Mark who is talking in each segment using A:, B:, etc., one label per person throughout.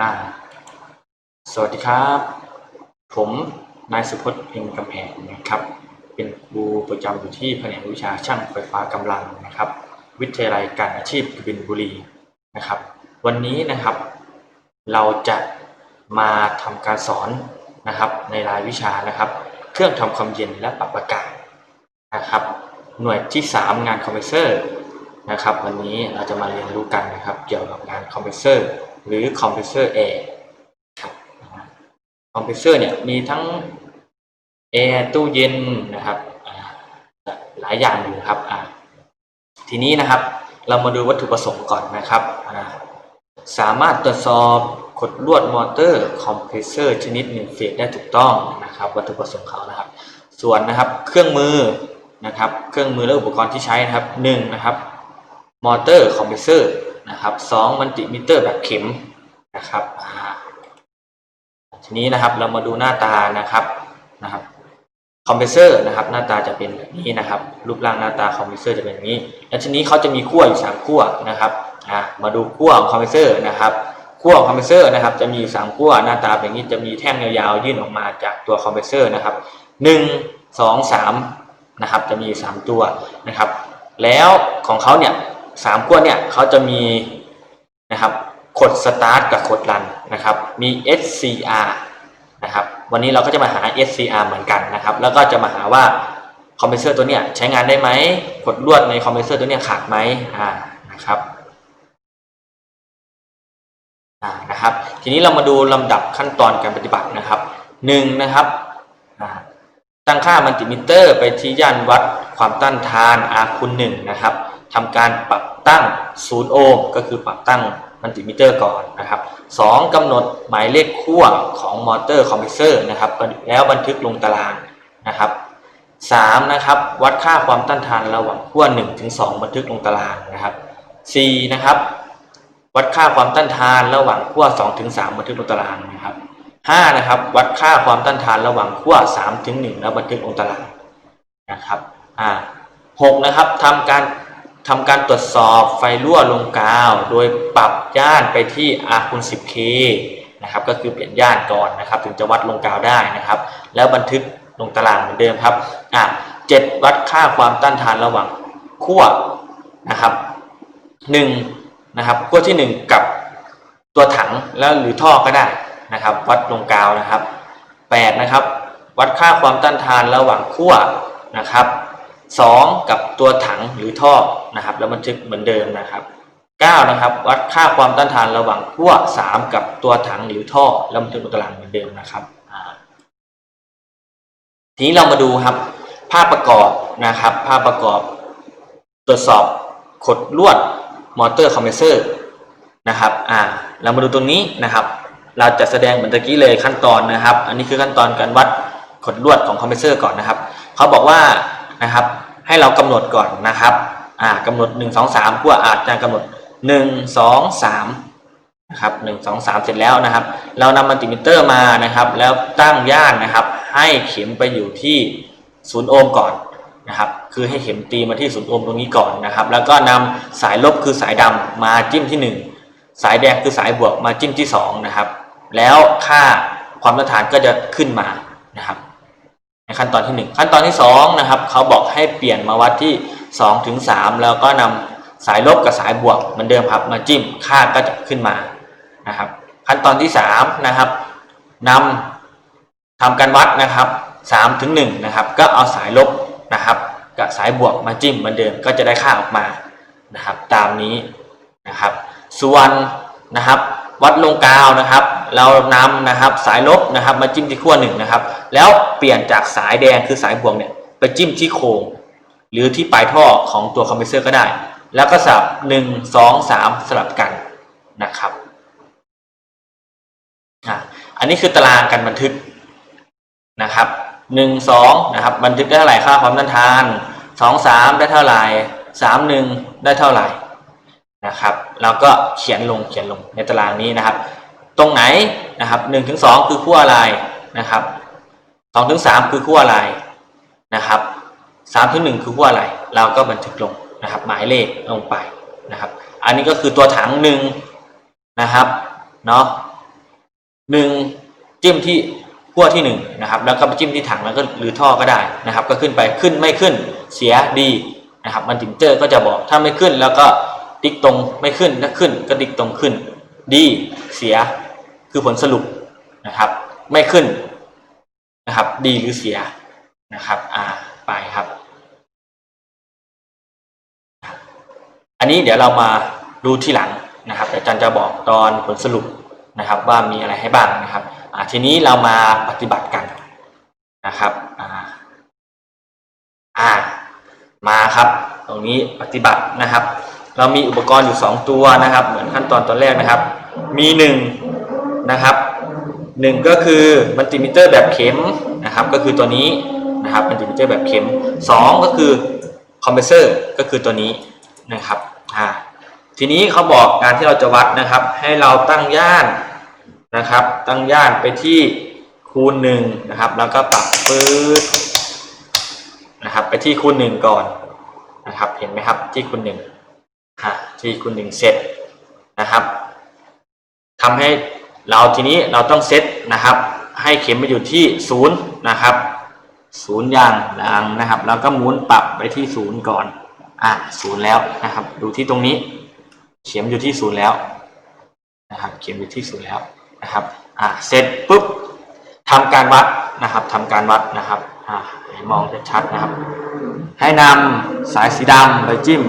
A: อ่าสวัสดีครับ ผมนายสุพจน์เพ็งกำแพงนะครับ เป็นครูประจำอยู่ที่แผนกวิชาช่างไฟฟ้ากำลังนะครับ วิทยาลัยการอาชีพกบินบุรีนะครับ วันนี้นะครับ เราจะมาทำการสอนนะครับ ในรายวิชานะครับ เครื่องทำความเย็นและปรับอากาศนะครับ หน่วยที่ 3 งานคอมเพรสเซอร์นะครับ วันนี้เราจะมาเรียนรู้กันนะครับ เกี่ยวกับงานคอมเพรสเซอร์ หรือคอมเพรสเซอร์แอร์ครับคอมเพรสเซอร์เนี่ยมีทั้งแอร์ตู้เย็นนะครับหลายอย่างอยู่ครับทีนี้นะครับเรามาดูวัตถุประสงค์ก่อนนะครับ สามารถตรวจสอบขดลวดมอเตอร์คอมเพรสเซอร์ชนิดหนึ่งเฟสได้ถูกต้องนะครับวัตถุประสงค์เขานะครับ ส่วนนะครับเครื่องมือนะครับ เครื่องมือและอุปกรณ์ที่ใช้นะครับหนึ่งนะครับมอเตอร์คอมเพรสเซอร์ นะครับสองมัลติมิเตอร์แบบเข็มนะครับอ่าทีนี้นะครับเรามาดูหน้าตานะครับนะครับคอมเพรสเซอร์นะครับหน้าตาจะเป็นแบบนี้นะครับ รูปร่างหน้าตาคอมเพรสเซอร์จะเป็นแบบนี้และทีนี้เขาจะมีขั้วอยู่สามขั้วนะครับอ่ามาดูขั้วของคอมเพรสเซอร์นะครับขั้วของคอมเพรสเซอร์นะครับจะมีอยู่สามขั้วหน้าตาแบบนี้จะมีแท่งยาวๆยื่นออกมาจากตัวคอมเพรสเซอร์นะครับหนึ่งสองสามนะครับจะมีสามตัวนะครับ แล้วของเขาเนี่ย สามขั้วเนี่ยเขาจะมีนะครับกดสตาร์ทกับกดรันนะครับมี SCR นะครับวันนี้เราก็จะมาหา SCR เหมือนกันนะครับแล้วก็จะมาหาว่าคอมเพรสเซอร์ตัวเนี้ยใช้งานได้ไหมกดลวดในคอมเพรสเซอร์ตัวเนี้ยขาดไหมอ่านะครับอ่านะครับ ทีนี้เรามาดูลำดับขั้นตอนการปฏิบัตินะครับหนึ่งนะครับอ่าตั้งค่ามัลติมิเตอร์ไปที่ย่านวัดความต้านทาน R คูณ1นะครับ ทำการปรับตั้ง0โอห์มก็คือปรับตั้งมัลติมิเตอร์ก่อนนะครับ 2กำหนดหมายเลขขั้วของมอเตอร์คอมเพรสเซอร์นะครับแล้วบันทึกลงตารางนะครับ 3 นะครับวัดค่าความต้านทานระหว่างขั้ว1ถึง2บันทึกลงตารางนะครับ 4 นะครับวัดค่าความต้านทานระหว่างขั้ว2ถึง3บันทึกลงตารางนะครับ 5 นะครับวัดค่าความต้านทานระหว่างขั้ว3ถึง1แล้วบันทึกลงตารางนะครับอ่า6นะครับทำการ ทำการตรวจสอบไฟรั่วลงกาว โดยปรับย่านไปที่ R คูณ 10K นะครับก็คือเปลี่ยนย่านก่อนนะครับ ถึงจะวัดลงกาวได้นะครับ แล้วบันทึกลงตารางเหมือนเดิมครับอะ7วัดค่าความต้านทานระหว่างขั้วนะครับ1นะครับขั้วที่ 1 กับตัวถังแล้วหรือท่อก็ได้นะครับ วัดลงกาวนะครับ8นะครับ วัดค่าความต้านทานระหว่างขั้วนะครับ 2 กับตัวถังหรือท่อนะครับ แล้วบันทึกเหมือนเดิมนะครับ 9 นะครับ วัดค่าความต้านทานระหว่างขั้ว3 กับตัวถังหรือท่อแล้วบันทึกบนตารางเหมือนเดิมนะครับทีนี้เรามาดูครับ ภาพประกอบนะครับ ภาพประกอบตรวจสอบขดลวดมอเตอร์คอมเพรสเซอร์นะครับอ่าเรามาดูตรงนี้นะครับ เราจะแสดงเหมือนตะกี้เลยขั้นตอนนะครับ อันนี้คือขั้นตอนการวัดขดลวดของคอมเพรสเซอร์ก่อนนะครับเขาบอกว่า นะครับ ให้เรากำหนดก่อนนะครับอ่ากำหนด 1 2 3ขั้วอาจจะกำหนด 1 2 3นะครับ1 2 3 เสร็จแล้วนะครับ เรานำมัลติมิเตอร์มานะครับ แล้วตั้งย่านนะครับ ให้เข็มไปอยู่ที่0โอห์มก่อนนะครับ คือให้เข็มตีมาที่0โอห์มตรงนี้ก่อนนะครับ แล้วก็นำสายลบคือสายดำมาจิ้มที่ 1 สายแดงคือสายบวกมาจิ้มที่2นะครับ แล้วค่าความต้านทานก็จะขึ้นมานะครับ ขั้นตอนที่ 1 ขั้นตอนที่2นะครับเขาบอกให้เปลี่ยนมาวัดที่2ถึง3แล้วก็นำสายลบกับสายบวกเหมือนเดิมครับมาจิ้มค่าก็จะขึ้นมานะครับ ขั้นตอนที่3นะครับนำทำการวัดนะครับ3ถึง1นะครับก็เอาสายลบนะครับกับสายบวกมาจิ้มเหมือนเดิมก็จะได้ค่าออกมานะครับ ตามนี้นะครับ ส่วนนะครับ วัดลงกาวนะครับ เรานำนะครับสายลบนะครับมาจิ้มที่ขั้วหนึ่งนะครับ แล้วเปลี่ยนจากสายแดงคือสายบวกเนี่ยไปจิ้มที่โครงหรือที่ปลายท่อของตัวคอมเพรสเซอร์ก็ได้ แล้วก็สลับหนึ่งสองสามสลับกันนะครับอันนี้คือตารางการบันทึกนะครับหนึ่งสองนะครับบันทึกได้เท่าไหร่ค่าความต้านทานสองสามได้เท่าไหร่สามหนึ่งได้เท่าไหร่นะครับเราก็เขียนลงเขียนลงในตารางนี้นะครับ ตรงไหนนะครับหนึ่งถึงสองคือขั้วอะไรนะครับสองถึงสามคือขั้วอะไรนะครับสามถึงหนึ่งคือขั้วอะไร เราก็บันทึกลงนะครับ หมายเลขลงไปนะครับ อันนี้ก็คือตัวถังหนึ่งนะครับเนาะหนึ่งจิ้มที่ขั้วที่หนึ่งนะครับ แล้วก็ไปจิ้มที่ถังแล้วก็หรือท่อก็ได้นะครับ ก็ขึ้นไปขึ้นไม่ขึ้นเสียดีนะครับมันติงเจอร์ก็จะบอกถ้าไม่ขึ้นแล้วก็ติ๊กตรงไม่ขึ้นถ้าขึ้นก็ติ๊กตรงขึ้นดีเสีย คือผลสรุปนะครับ ไม่ขึ้นนะครับ ดีหรือเสียนะครับอ่าไปครับ อันนี้เดี๋ยวเรามาดูที่หลังนะครับเดี๋ยวอาจารย์จะบอกตอนผลสรุปนะครับ ว่ามีอะไรให้บ้างนะครับอ่าทีนี้เรามาปฏิบัติกันนะครับอ่าอ่ามาครับ ตรงนี้ปฏิบัตินะครับ เรามีอุปกรณ์อยู่ 2 ตัวนะครับ เหมือนขั้นตอนตอนแรกนะครับ มี 1 นะครับหนึ่งก็คือมัลติมิเตอร์แบบเข็มนะครับก็คือตัวนี้นะครับมัลติมิเตอร์แบบเข็ม 2 ก็คือคอมเพรสเซอร์ก็คือตัวนี้นะครับอ่าทีนี้เขาบอกการที่เราจะวัดนะครับ ให้เราตั้งย่านนะครับ ตั้งย่านไปที่คูณหนึ่งนะครับ แล้วก็ปรับปื๊ดนะครับ ไปที่คูณหนึ่งก่อนนะครับ เห็นไหมครับที่คูณหนึ่งฮะที่คูณหนึ่งเสร็จนะครับทำให้ เราทีนี้เราต้องเซตนะครับ ให้เข็มไปอยู่ที่ศูนย์นะครับศูนย์ย่างดังนะครับ แล้วก็หมุนปรับไปที่ศูนย์ก่อน อะศูนย์แล้วนะครับ ดูที่ตรงนี้ เข็มอยู่ที่ศูนย์แล้วนะครับ เข็มอยู่ที่ศูนย์แล้วนะครับ อะเสร็จปุ๊บทำการวัดนะครับทำการวัดนะครับ อะให้มองชัดๆนะครับ ให้นำสายสีดำไปจิ้ม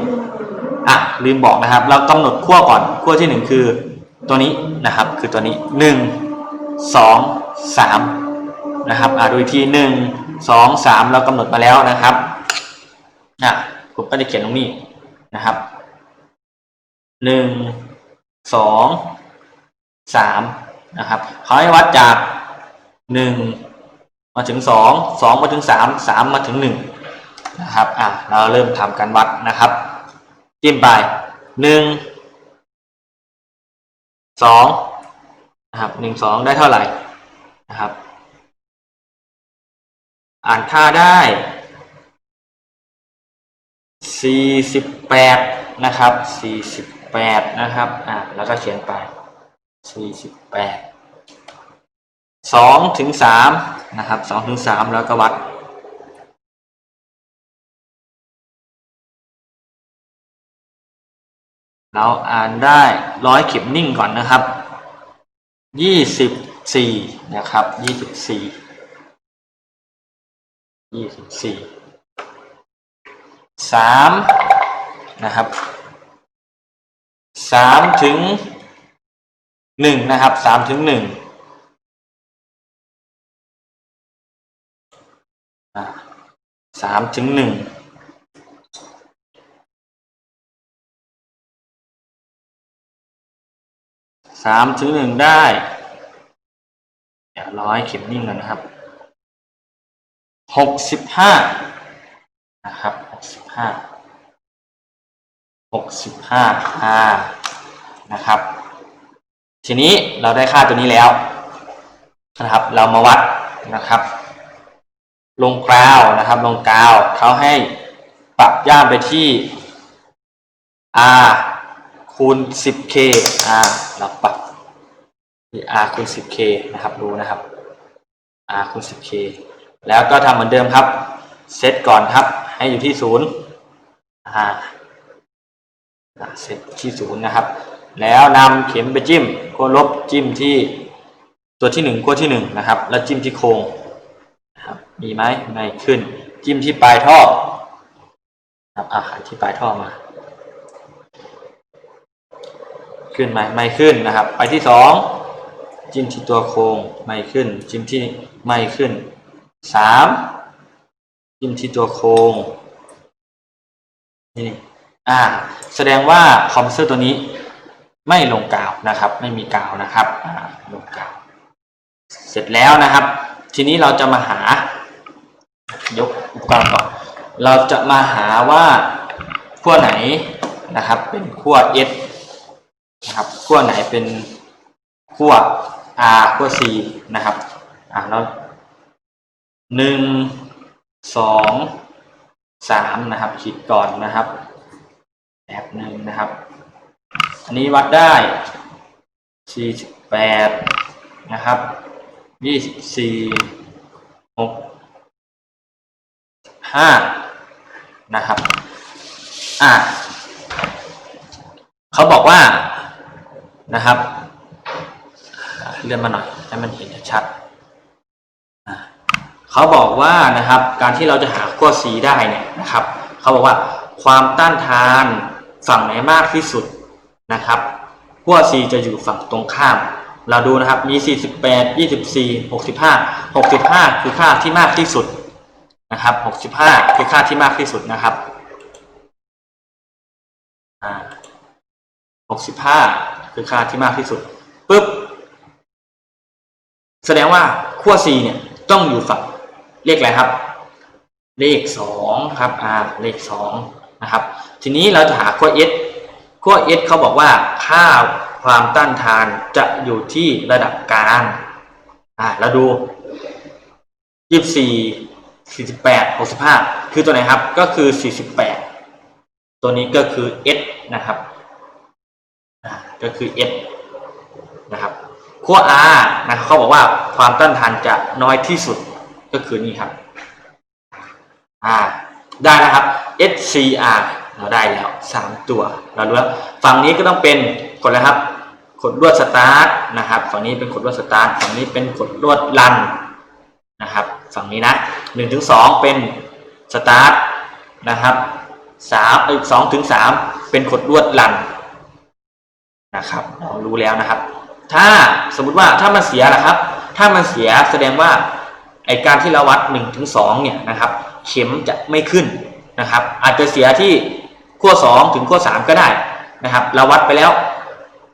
A: อะลืมบอกนะครับ เรากำหนดขั้วก่อนขั้วที่หนึ่งคือ ตัวนี้นะครับคือตัวนี้หนึ่งสองสามนะครับอะดูอีกทีหนึ่งสองสามเรากำหนดมาแล้วนะครับอะผมก็จะเขียนตรงนี้นะครับหนึ่งสองสามนะครับเขาให้วัดจากหนึ่งมาถึงสองสองมาถึงสามสามมาถึงหนึ่งนะครับอะเราเริ่มทำการวัดนะครับจิ้มไปหนึ่ง สองนะครับหนึ่งสองได้เท่าไหร่นะครับ อ่านค่าได้สี่สิบแปดนะครับสี่สิบแปดนะครับอ่าแล้วก็เขียนไปสี่สิบแปดสองถึงสามนะครับสองถึงสามแล้วก็วัด เราอ่านได้ร้อยเข็มนิ่งก่อนนะครับยี่สิบสี่นะครับยี่สิบสี่ยี่สิบสี่สามนะครับสามถึงหนึ่งนะครับสามถึงหนึ่งสามถึงหนึ่ง สามถึงหนึ่งได้ เดี๋ยวร้อยเข็มนิ่งกันนะครับหกสิบห้านะครับหกสิบห้าหกสิบห้าค่านะครับ ทีนี้เราได้ค่าตัวนี้แล้วนะครับ เรามาวัดนะครับ ลงกราวนะครับลงกราวเขาให้ปรับย่านไปที่ r คูณ 10k r เราปรับ r คูณ 10k นะครับดูนะครับ r คูณ 10k แล้วก็ทำเหมือนเดิมครับ เซตก่อนครับ ให้อยู่ที่ศูนย์อ่าเซตที่ศูนย์นะครับ แล้วนำเข็มไปจิ้มขั้วลบจิ้มที่ตัวที่หนึ่งขั้วที่หนึ่งนะครับ แล้วจิ้มที่โครงนะครับมีไหมไม่ขึ้น จิ้มที่ปลายท่อครับอ่าที่ปลายท่อมา ขึ้นไหมไม่ขึ้นนะครับ ไปที่สอง จิ้มที่ตัวโครงไม่ขึ้น จิ้มที่ไม่ขึ้นสามจิ้มที่ตัวโครงนี่อ่าแสดงว่าคอมเพรสเซอร์ตัวนี้ไม่ลงกาวนะครับ ไม่มีกาวนะครับอ่าลงกาว เสร็จแล้วนะครับ ทีนี้เราจะมาหายกอุปกรณ์ก่อนเราจะมาหาว่าขั้วไหนนะครับ เป็นขั้ว S นะครับขั้วไหนเป็นขั้ว R ขั้ว C นะครับ อ่าแล้วหนึ่งสองสามนะครับขีดก่อนนะครับแบบหนึ่งนะครับ อันนี้วัดได้สี่สิบแปดนะครับยี่สิบสี่หกห้านะครับ อะเขาบอกว่านะครับ เลื่อนมาหน่อยให้มันเห็นชัดเขาบอกว่านะครับการที่เราจะหาขั้ว C ได้เนี่ยนะครับเขาบอกว่าความต้านทานฝั่งไหนมากที่สุดนะครับขั้ว C จะอยู่ฝั่งตรงข้าม เราดูนะครับมี 48 24 65 65 คือค่าที่มากที่สุดนะครับ 65 คือค่าที่มากที่สุดนะครับ65 คือค่าที่มากที่สุดปุ๊บ แสดงว่าขั้ว C เนี่ยต้องอยู่ฝั่งเลขอะไรครับ เลขสองครับอ่าเลขสองนะครับ ทีนี้เราจะหาขั้ว S ขั้ว S เขาบอกว่าค่าความต้านทานจะอยู่ที่ระดับกลางอ่าเราดูยี่สิบสี่สี่สิบแปดหกสิบห้าคือตัวไหนครับ ก็คือสี่สิบแปดตัวนี้ก็คือ S นะครับอ่าก็คือ S นะครับ ขั้ว R นะครับเขาบอกว่าความต้านทานจะน้อยที่สุดก็คือนี่ครับอ่าได้นะครับ SCR เราได้แล้วสามตัว เรารู้แล้วฝั่งนี้ก็ต้องเป็นกดอะไรครับกดลวดสตาร์ทนะครับ ฝั่งนี้เป็นกดลวดสตาร์ทฝั่งนี้เป็นกดลวดรันนะครับ ฝั่งนี้นะหนึ่งถึงสองเป็นสตาร์ทนะครับสามอีกสองถึงสามเป็นกดลวดรันนะครับเรารู้แล้วนะครับ ถ้าสมมุติว่าถ้ามันเสียนะครับ ถ้ามันเสียแสดงว่าไอการที่เราวัด1นถึงสเนี่ยนะครับ เข็มจะไม่ขึ้นนะครับ อาจจะเสียที่ขั้ว2ถึงขั้ว3ก็ได้นะครับ เราวัดไปแล้ว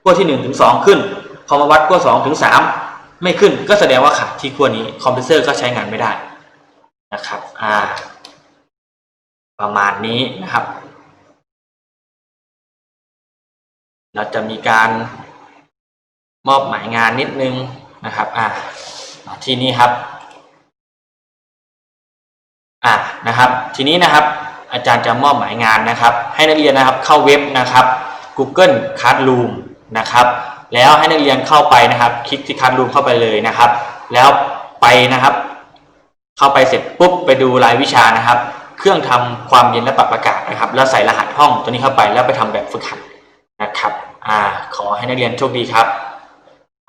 A: ขั้วที่1ถึง2ขึ้น พอมาวัดขั้ว2ถึง3ไม่ขึ้น ก็แสดงว่าขาดที่ขั้วนี้คอมเพรสเซอร์ก็ใช้งานไม่ได้นะครับอ่าประมาณนี้นะครับ เราจะมีการ มอบหมายงานนิดนึงนะครับอ่าที่นี่ครับอ่านะครับ ทีนี้นะครับอาจารย์จะมอบหมายงานนะครับ ให้นักเรียนนะครับเข้าเว็บนะครับ Google Classroom นะครับแล้วให้นักเรียนเข้าไปนะครับ คลิกที่ Classroom เข้าไปเลยนะครับ แล้วไปนะครับ เข้าไปเสร็จปุ๊บไปดูรายวิชานะครับ เครื่องทำความเย็นและปรับอากาศนะครับ แล้วใส่รหัสห้องตัวนี้เข้าไปแล้วไปทำแบบฝึกหัดนะครับ อ่า ขอให้นักเรียนโชคดีครับ